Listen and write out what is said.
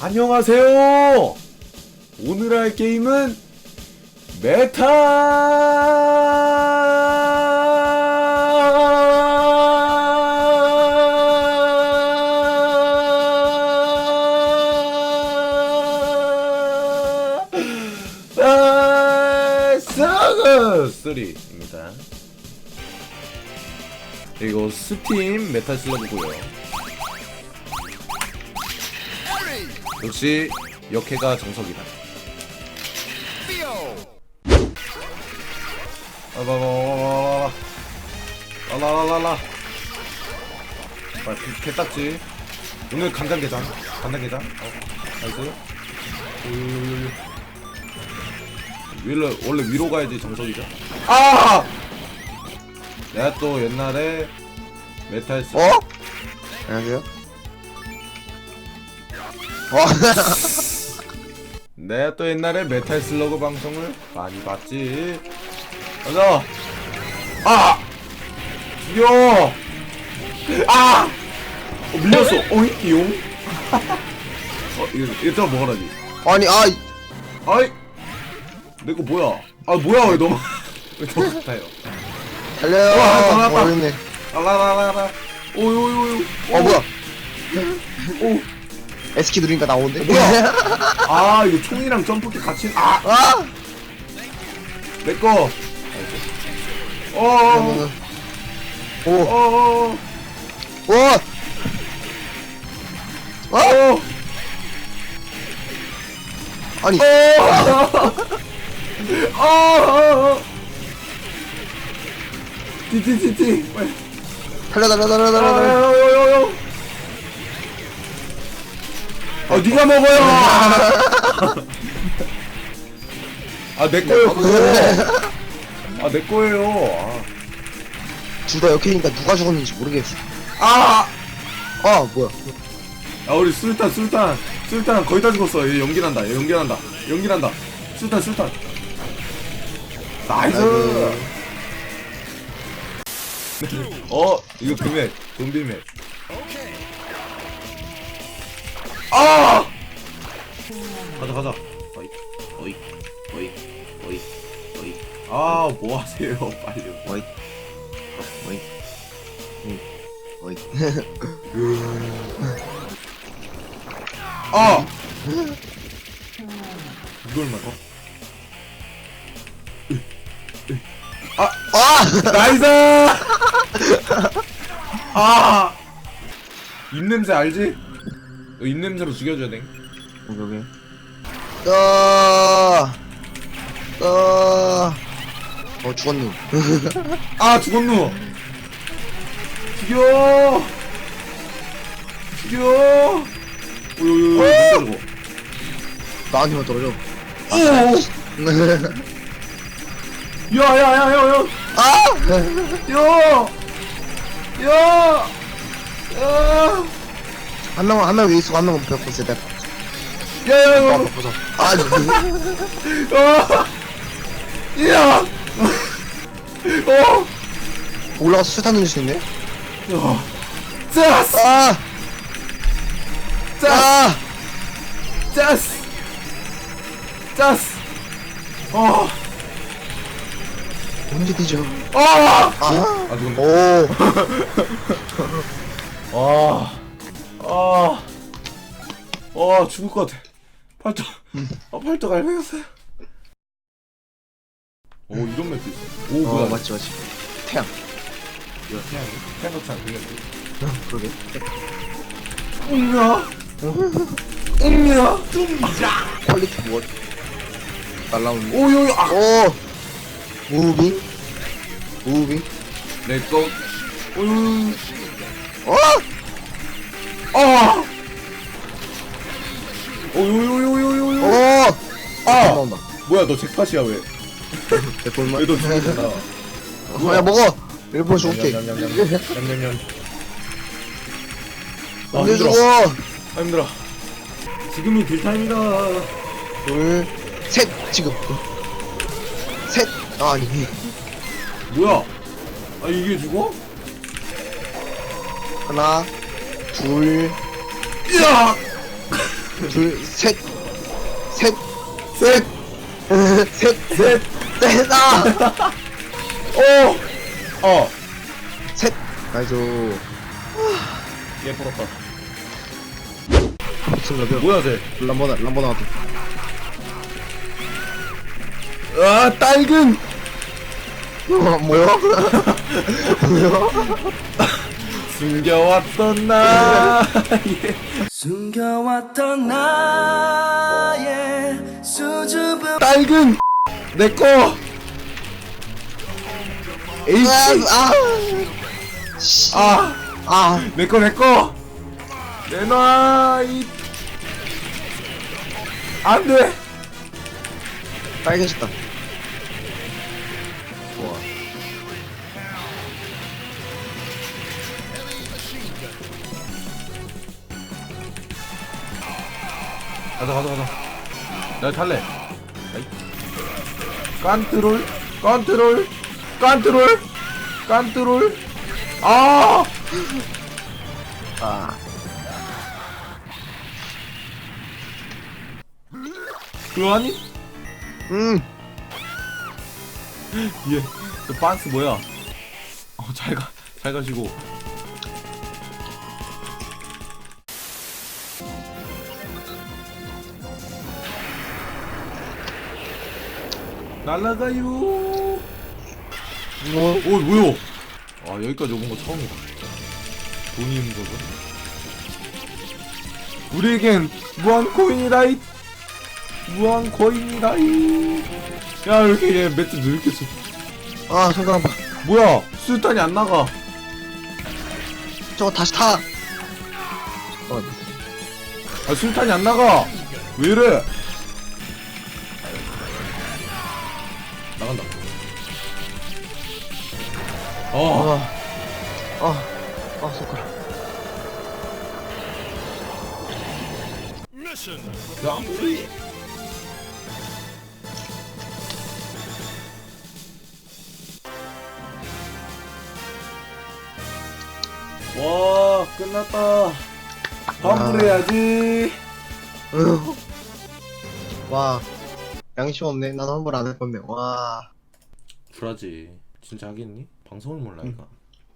안녕하세요. 오늘 할 게임은 메타 아, 사그 3입니다. 이거 스팀 메탈 슬러브고요. 역시 역해가 정석이다. 아바바바바바. 라라라라라. 아, 개딱지. 오늘 간장게장. 간장게장. 어, 나이스. 우유유유유. 위로, 원래 위로 가야지 정석이죠. 아! 내가 또 옛날에 메탈 슬 어? 안녕하세요. 어? 내가 또 옛날에 메탈 슬러그 방송을 많이 봤지. 가자. 아! 죽여! 아! 어, 밀렸어. 어이, 용? 어, 이거, 이거 좀 먹어라지. 아니 아 이- 아이! 내 거 뭐야? 아, 뭐야, 왜 너무, 왜 너무 같아요? 달려요. 와, 나왔다. 모르겠네. 알라라라라. 오요요요. 어 뭐야? 오. 에스키 누르니까 나오는데? 뭐야? 아, 이거 총이랑 점프기 같이, 아! 아! 내 거! 어어어. 오, 어어어. 오, 어? 어! 아니, 어! 어! 티티티티 빨리 달려, 달려, 달려, 달려, 달려. 아요요요 아 니가 먹어요! 아내 거예요 그거. 아내 거예요. 둘다 역행이니까 누가 죽었는지 모르겠어. 아, 아, 뭐야? 아 우리 술탄 술탄. 술탄 거의 다 죽었어. 얘 연기난다 얘 연기난다 연기난다. 술탄 술탄. 나이스! 어 이거 금액 좀비맥 아 가자 가자 어이 어이 어이 어이 어이 아 뭐하세요 빨리 어이, 어이, 응, 어이. 아 이걸 말어 아! 나이스! 아! 입냄새 알지? 너 입냄새로 죽여줘야 돼. 여기, 여기. 아! 아! 어, 죽었네. 아, 죽었노! 죽여! 죽여! 오요요요, 눈 나한테만 떨어져. 오! 야, 야, 야, 야, 야! 아! 야! 야! 야! 한 명은, 한 명은 여기 있고, 한 명은 벽 보세요. 내가. 야, 야, 야! 아, 벗어. 아, 네. 아! 야! 어! 올라가서 수탄 던질 수 있네? 야! 짜스! 아! 짜스! 아! 짜스! 짜스! 어! 언제 뒤져? 아! 아! 아. 오! 아, 아, 아, 죽을 것 같아. 팔뚝, 아, 팔뚝 알배겼어요. 오, 이런 맵도 있어. 오, 어, 뭐야. 맞지, 맞지. 태양. 뭐야, 태양, 태양 같이 안 들렸지. 그러게. 음냐? 음냐? tum자. 퀄리티 뭐? 날라오는. 오, 요, 요, 아. 오! 무빙? 무빙? 내 거. 오, 요, 요. 어! 오요요요요요. 어! 아! 뭐야 너 잭팟이야 왜? 개꿀맛. 왜너 죽이잖아. 어, 야 먹어. 일본 줄게. 냠냠냠. 아, 언제 죽어? 아 힘들어. 지금이 딜타임이다. 둘, 셋 지금. 셋. 아, 아니. 뭐야? 아 이게 죽어? 하나, 둘, 야! 둘, 셋, 셋, 셋! 셋, 셋! 넷, 아! 오! 어! 셋! 나이스. 얘 풀었다. 승가병. 뭐야, 쟤? 람보, 나 람보 나왔다. 아, 딸근! 어, 뭐야? 뭐야? 숨겨왔던 나. 예. 숨겨왔던 나의 수줍음 딸근! 내꺼! H! 아, 씨. 아! 아, 내꺼, 내꺼! 내놔! 이. 안 돼! 빨개졌다. 가자, 가자, 가자. 내가 탈래. 아이. 깐트롤, 깐트롤, 깐트롤, 깐트롤. 아! 아, 그거 아니? 음. 얘, 저 반스 뭐야? 어, 잘 가, 잘 가시고. 날라가요. 뭐, 오, 뭐야? 아, 여기까지 오는 거 처음이다. 돈이 있는 거군. 우리에겐 무한 코인이다이. 무한 코인이다이. 야, 이렇게 얘 매트 써. 아, 봐. 뭐야? 수류탄이 안 나가. 저거 다시 타. 어, 아, 수류탄이 안 나가. 왜 이래? 어, 아, 아, 아, 손가락. 야, 우리. 와, 끝났다. 환불 해야지. 으. 와, 양심 없네. 난 환불 안 할 건데. 와. 불하지. 진짜 하겠니? 방송을 몰라, 이거.